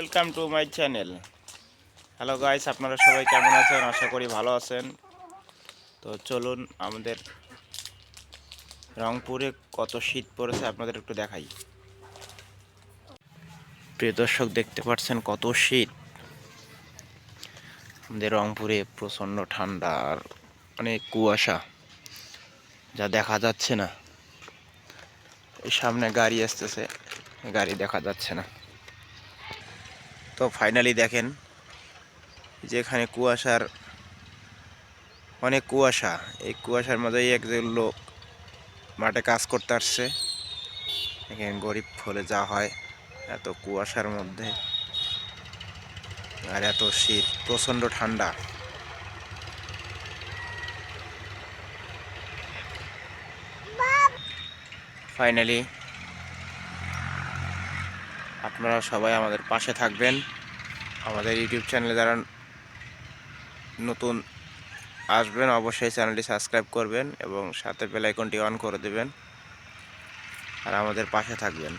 Welcome to my channel hello guys আপনারা সবাই কেমন আছেন? আশা করি ভালো আছেন। তো চলুন আমাদের রংপুরে কত শীত পড়েছে আপনাদের একটু দেখাই। প্রিয় দর্শক, দেখতে পাচ্ছেন কত শীত। আমাদের রংপুরে প্রচণ্ড ঠান্ডা আর অনেক কুয়াশা, যা দেখা যাচ্ছে না। সামনে গাড়ি আসতেছে, গাড়ি দেখা যাচ্ছে না। তো ফাইনালি দেখেন যেখানে কুয়াশার, অনেক কুয়াশা। এই কুয়াশার মধ্যেই একজন লোক মাঠে কাজ করতে আসছে। এখানে গরিব হলে যা হয়, এত কুয়াশার মধ্যে। আর এত শীত, প্রচণ্ড ঠান্ডা। ফাইনালি আপনারা সবাই আমাদের পাশে থাকবেন। আমাদের ইউটিউব চ্যানেলে যারা নতুন আসবেন, অবশ্যই চ্যানেলটি সাবস্ক্রাইব করবেন এবং সাথে বেলাইকনটি অন করে দেবেন। আর আমাদের পাশে থাকবেন।